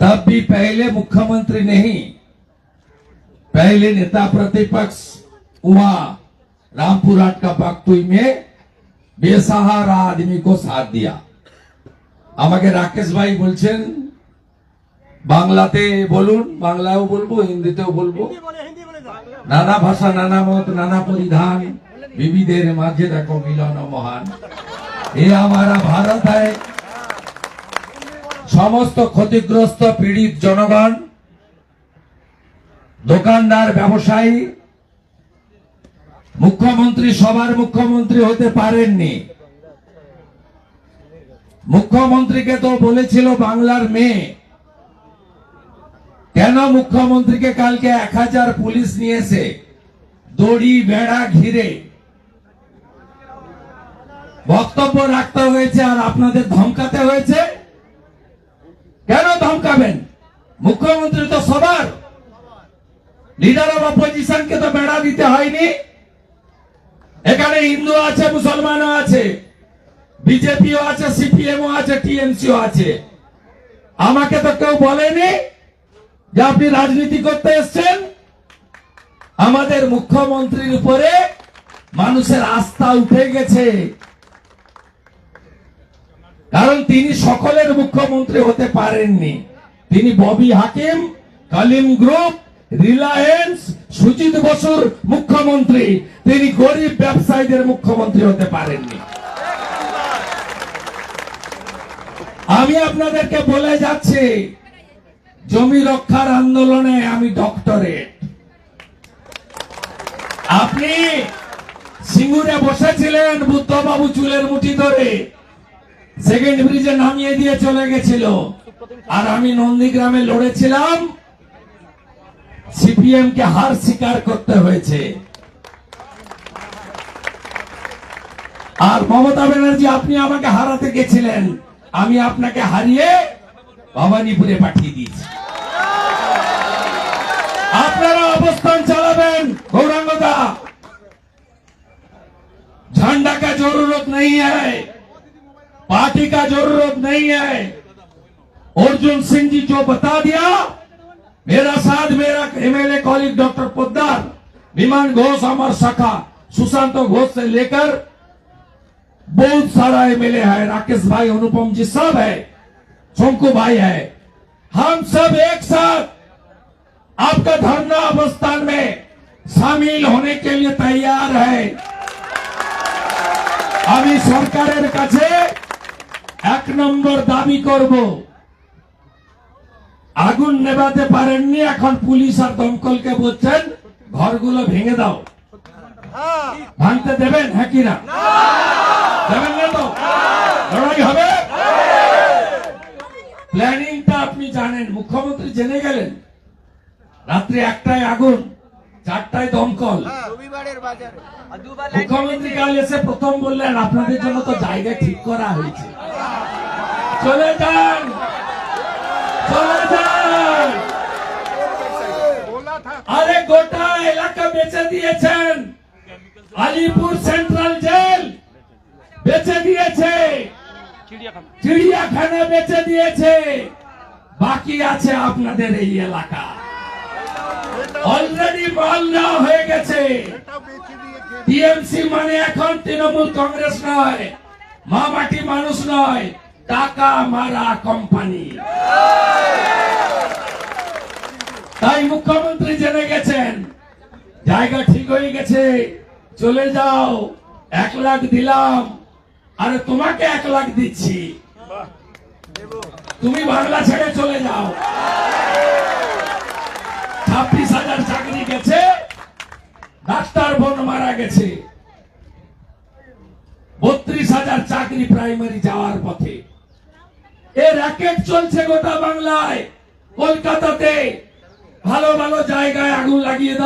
तब भी पहले मुख्यमंत्री नहीं पहले नेता प्रतिपक्ष हुआ रामपुर हाट का बागतुई में बेसहारा आदमी को साथ दिया আমাকে রাকেশ ভাই বলছেন বাংলাতে বলুন বাংলায়ও বলবো হিন্দিতেও বলবো নানা ভাষা নানা মত নানা পরিধান বিবিধের মাঝে দেখো মিলন মহান এ আমারা ভারত হয় সমস্ত ক্ষতিগ্রস্ত পীড়িত জনগণ, দোকানদার, ব্যবসায়ী, মুখ্যমন্ত্রী, সবার মুখ্যমন্ত্রী হতে পারেননি। মুখ্যমন্ত্রীকে তো বলেছিল বাংলার মেয়ে। কেন মুখ্যমন্ত্রীকে কালকে এক হাজার পুলিশ নিয়েছে? দড়ি, বেড়া ঘিরে। বক্তব্য রাখতে হয়েছে আর আপনাদের ধমকাতে হয়েছে? কেন ধমকাবেন? মুখ্যমন্ত্রী তো সবার। লিডার অফ অপোজিশনকে তো বেড়া দিতে হয়নি। এখানে হিন্দু আছে, মুসলমানও আছে, বিজেপিও আছে, সিপিএমও আছে, টিএমসিও আছে। আমাকে তো কেউ বলেনি যে আপনি রাজনীতি করতে এসছেন। আমাদের মুখ্যমন্ত্রীর উপরে মানুষের আস্থা উঠে গেছে। কারণ তিনি সকলের মুখ্যমন্ত্রী হতে পারেননি। তিনি ববি হাকিম, কালিম গ্রুপ, রিলায়েন্স, সুজিত বসুর মুখ্যমন্ত্রী। তিনি গরিব ব্যবসায়ীদের মুখ্যমন্ত্রী হতে পারেননি। আমি আপনাদেরকে বলে যাচ্ছি, জমি রক্ষার আন্দোলনে আমি ডক্টরেট। আপনি সিঙ্গুরে বসেছিলেন বুদ্ধবাবু চুলের মুঠি ধরে। সেকেন্ড ব্রিজে নামিয়ে দিয়ে চলে গেছিল। আর আমি নন্দীগ্রামে লড়েছিলাম। সিপিএম কে হার স্বীকার করতে হয়েছে। আর মমতা ব্যানার্জি, আপনি আমাকে হারাতে গেছিলেন। আমি আপনাকে হারিয়ে ভবানীপুরে পাঠিয়ে দিয়েছি। আপনারা অবস্থান চালাবেন, গৌরাঙ্গদা। ঝান্ডা কা জরুরত নেই হ্যাঁ पार्टी का जरूरत नहीं है अर्जुन सिंह जी जो बता दिया मेरा साथ मेरा एमएलए कॉलिग डॉक्टर पोद्दार विमान घोष अमर सखा सुशांत घोष से लेकर बहुत सारा एमएलए है राकेश भाई अनुपम जी सब है शंकु भाई है हम सब एक साथ आपका धरना अवस्थान में शामिल होने के लिए तैयार है আমি সরকারের কাছে এক নম্বর দাবি করব। আগুন নেভাতে পারেননি, এখন পুলিশ আর দমকলকে বলছেন, ঘরগুলো ভেঙে দাও। ভাঙতে দেবেন হ্যাঁ কি না? দেবেন না তো? লড়াই হবে? প্ল্যানিংটা আপনি জানেন, মুখ্যমন্ত্রী জেনে গেলেন। রাত্রি একটায় আগুন, চারটায় দমকল। মুখ্যমন্ত্রী কাল এসে প্রথম বললেন, আপনাদের জন্য তো জায়গা ঠিক করা হয়েছে। চলে যান। চলে যান। আরে গোটা এলাকা বেচে দিয়েছেন। আলিপুর সেন্ট্রাল জেল বেচে দিয়েছে। চিড়িয়াখানা বেচে দিয়েছে। বাকি আছে আপনাদের এই এলাকা। অলরেডি মাল নেওয়া হয়ে গেছে। টিএমসি মানে এখন তৃণমূল কংগ্রেস নয়, মা মাটি মানুষ নয়। টাকা মারা কোম্পানি তাই মুখ্যমন্ত্রী জেনে গেছেন, জায়গা ঠিক হয়ে গেছে, চলে যাও, এক লাখ দিলাম, আরে তোমাকে এক লাখ দিচ্ছি। তুমি বাংলা ছেড়ে চলে যাও। ছাব্বিশ হাজার চাকরি গেছে, ডাক্তার বোন মারা গেছে। বত্রিশ হাজার চাকরি প্রাইমারি যাওয়ার পথে। এ র্যাকেট চলছে গোটা বাংলায়। কলকাতাতে ভালো ভালো জায়গায় আগুন লাগিয়ে দাও।